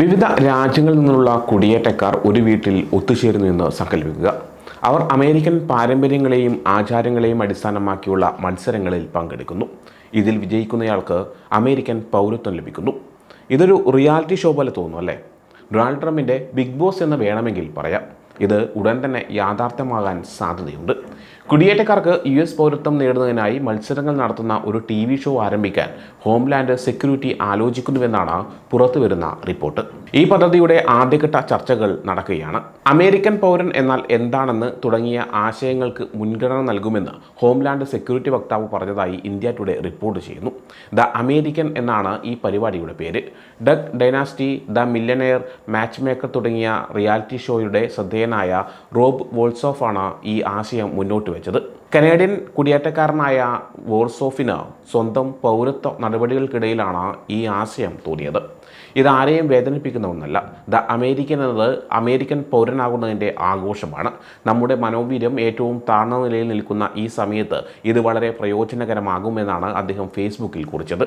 വിവിധ രാജ്യങ്ങളിൽ നിന്നുള്ള കുടിയേറ്റക്കാർ ഒരു വീട്ടിൽ ഒത്തുചേരുന്നു എന്ന് സങ്കല്പിക്കുക. അവർ അമേരിക്കൻ പാരമ്പര്യങ്ങളെയും ആചാരങ്ങളെയും അടിസ്ഥാനമാക്കിയുള്ള മത്സരങ്ങളിൽ പങ്കെടുക്കുന്നു. ഇതിൽ വിജയിക്കുന്നയാൾക്ക് അമേരിക്കൻ പൗരത്വം ലഭിക്കുന്നു. ഇതൊരു റിയാലിറ്റി ഷോ പോലെ തോന്നുന്നു അല്ലേ? ഡൊണാൾഡ് ട്രംപിന്റെ ബിഗ് ബോസ് എന്ന് വേണമെങ്കിൽ പറയാം. ഇത് ഉടൻ തന്നെ യാഥാർത്ഥ്യമാകാൻ സാധ്യതയുണ്ട്. കുടിയേറ്റക്കാർക്ക് യു എസ് പൗരത്വം നേടുന്നതിനായി മത്സരങ്ങൾ നടത്തുന്ന ഒരു ടി വി ഷോ ആരംഭിക്കാൻ ഹോംലാൻഡ് സെക്യൂരിറ്റി ആലോചിക്കുന്നുവെന്നാണ് പുറത്തുവരുന്ന റിപ്പോർട്ട്. ഈ പദ്ധതിയുടെ ആദ്യഘട്ട ചർച്ചകൾ നടക്കുകയാണ്. അമേരിക്കൻ പൗരൻ എന്നാൽ എന്താണെന്ന് തുടങ്ങിയ ആശയങ്ങൾക്ക് മുൻഗണന നൽകുമെന്ന് ഹോംലാൻഡ് സെക്യൂരിറ്റി വക്താവ് പറഞ്ഞതായി ഇന്ത്യ ടുഡേ റിപ്പോർട്ട് ചെയ്യുന്നു. ദ അമേരിക്കൻ എന്നാണ് ഈ പരിപാടിയുടെ പേര്. Duck Dynasty The Millionaire Matchmaker തുടങ്ങിയ റിയാലിറ്റി ഷോയുടെ ശ്രദ്ധേയനായ റോബ് വോൾസോഫാണ് ഈ ആശയം മുന്നോട്ട് വെച്ചത്. കനേഡിയൻ കുടിയേറ്റക്കാരനായ വോർസോഫിന് സ്വന്തം പൗരത്വ നടപടികൾക്കിടയിലാണ് ഈ ആശയം തോന്നിയത്. ഇതാരെയും വേദനിപ്പിക്കുന്ന ഒന്നല്ല. ദ അമേരിക്കൻ എന്നത് അമേരിക്കൻ പൗരനാകുന്നതിന്റെ ആഘോഷമാണ്. നമ്മുടെ മനോവീര്യം ഏറ്റവും താഴ്ന്ന നിലയിൽ നിൽക്കുന്ന ഈ സമയത്ത് ഇത് വളരെ പ്രയോജനകരമാകുമെന്നാണ് അദ്ദേഹം ഫേസ്ബുക്കിൽ കുറിച്ചത്.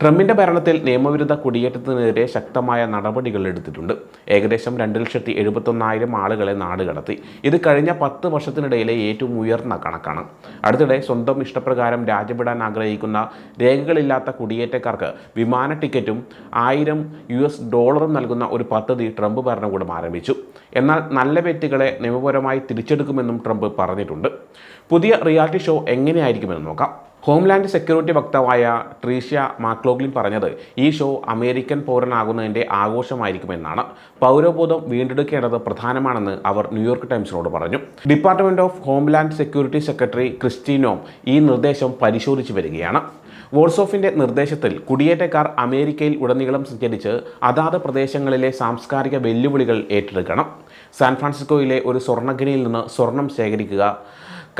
ട്രംപിന്റെ ഭരണത്തിൽ നിയമവിരുദ്ധ കുടിയേറ്റത്തിനെതിരെ ശക്തമായ നടപടികൾ എടുത്തിട്ടുണ്ട്. ഏകദേശം രണ്ട് ലക്ഷത്തി എഴുപത്തൊന്നായിരം ആളുകളെ നാട് കടത്തി. ഇത് കഴിഞ്ഞ പത്ത് വർഷത്തിനിടയിലെ ഏറ്റവും ഉയർന്ന കണക്കാണ്. അടുത്തിടെ സ്വന്തം ഇഷ്ടപ്രകാരം രാജ്യപ്പെടാൻ ആഗ്രഹിക്കുന്ന രേഖകളില്ലാത്ത കുടിയേറ്റക്കാർക്ക് വിമാന ടിക്കറ്റും ആയിരം യു എസ് ഡോളറും നൽകുന്ന ഒരു പദ്ധതി ട്രംപ് ഭരണകൂടം ആരംഭിച്ചു. എന്നാൽ നല്ല വ്യക്തികളെ നിയമപരമായി തിരിച്ചെടുക്കുമെന്നും ട്രംപ് പറഞ്ഞിട്ടുണ്ട്. പുതിയ റിയാലിറ്റി ഷോ എങ്ങനെയായിരിക്കുമെന്ന് നോക്കാം. ഹോംലാൻഡ് സെക്യൂരിറ്റി വക്താവായ ട്രീഷ്യ മാക്ലോഗ്ലിൻ പറഞ്ഞത് ഈ ഷോ അമേരിക്കൻ പൗരനാകുന്നതിന്റെ ആഘോഷമായിരിക്കുമെന്നാണ്. പൗരബോധം വീണ്ടെടുക്കേണ്ടത് പ്രധാനമാണെന്ന് അവർ ന്യൂയോർക്ക് ടൈംസിനോട് പറഞ്ഞു. Department of homeland security secretary Kristi Noem ഈ നിർദ്ദേശം പരിശോധിച്ചു വരികയാണ്. വോൾസോഫിന്റെ നിർദ്ദേശത്തിൽ കുടിയേറ്റക്കാർ അമേരിക്കയിൽ ഉടനീളം സഞ്ചരിച്ച് അതാത് പ്രദേശങ്ങളിലെ സാംസ്കാരിക വെല്ലുവിളികൾ ഏറ്റെടുക്കണം. സാൻ ഫ്രാൻസിസ്കോയിലെ ഒരു സ്വർണഖനിയിൽ നിന്ന് സ്വർണം ശേഖരിക്കുക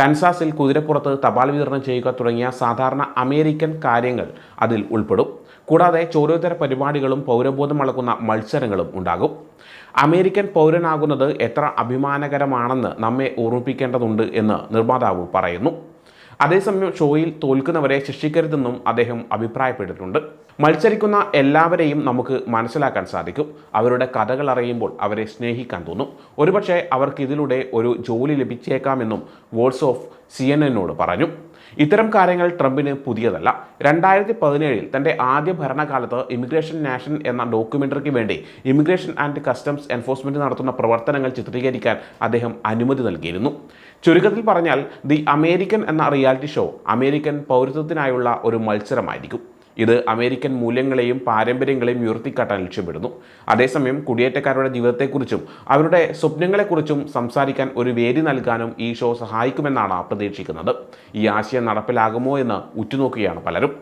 കൻസാസിൽ കുതിരപ്പുറത്ത് തപാൽ വിതരണം ചെയ്യുക തുടങ്ങിയ സാധാരണ അമേരിക്കൻ കാര്യങ്ങൾ അതിൽ ഉൾപ്പെടും. കൂടാതെ ചോരോത്തര പരിപാടികളും പൗരബോധം അളക്കുന്ന മത്സരങ്ങളും ഉണ്ടാകും. അമേരിക്കൻ പൗരനാകുന്നത് എത്ര അഭിമാനകരമാണെന്ന് നമ്മെ ഓർമ്മിപ്പിക്കേണ്ടതുണ്ട് എന്ന് നിർമ്മാതാവ് പറയുന്നു. അതേസമയം ഷോയിൽ തോൽക്കുന്നവരെ ശിക്ഷിക്കരുതെന്നും അദ്ദേഹം അഭിപ്രായപ്പെട്ടിട്ടുണ്ട്. മത്സരിക്കുന്ന എല്ലാവരെയും നമുക്ക് മനസ്സിലാക്കാൻ സാധിക്കും. അവരുടെ കഥകൾ അറിയുമ്പോൾ അവരെ സ്നേഹിക്കാൻ തോന്നും. ഒരുപക്ഷെ അവർക്ക് ഇതിലൂടെ ഒരു ജോലി ലഭിച്ചേക്കാമെന്നും വോൾസ് ഓഫ് സി എൻ എന്നോട് പറഞ്ഞു. ഇത്തരം കാര്യങ്ങൾ ട്രംപിന് പുതിയതല്ല. രണ്ടായിരത്തി പതിനേഴിൽ തന്റെ ആദ്യ ഭരണകാലത്ത് ഇമിഗ്രേഷൻ നാഷൻ എന്ന ഡോക്യുമെന്ററിക്ക് വേണ്ടി ഇമിഗ്രേഷൻ ആൻഡ് കസ്റ്റംസ് എൻഫോഴ്സ്മെന്റ് നടത്തുന്ന പ്രവർത്തനങ്ങൾ ചിത്രീകരിക്കാൻ അദ്ദേഹം അനുമതി നൽകിയിരുന്നു. ചുരുക്കത്തിൽ പറഞ്ഞാൽ ദി അമേരിക്കൻ എന്ന റിയാലിറ്റി ഷോ അമേരിക്കൻ പൗരത്വത്തിനായുള്ള ഒരു മത്സരമായിരിക്കും. ഇത് അമേരിക്കൻ മൂല്യങ്ങളെയും പാരമ്പര്യങ്ങളെയും ഉയർത്തിക്കാട്ടാൻ ലക്ഷ്യമിടുന്നു. അതേസമയം കുടിയേറ്റക്കാരുടെ ജീവിതത്തെക്കുറിച്ചും അവരുടെ സ്വപ്നങ്ങളെക്കുറിച്ചും സംസാരിക്കാൻ ഒരു വേദി നൽകാനും ഈ ഷോ സഹായിക്കുമെന്നാണ് പ്രതീക്ഷിക്കുന്നത്. ഈ ആശയം നടപ്പിലാകുമോ എന്ന് ഉറ്റുനോക്കുകയാണ് പലരും.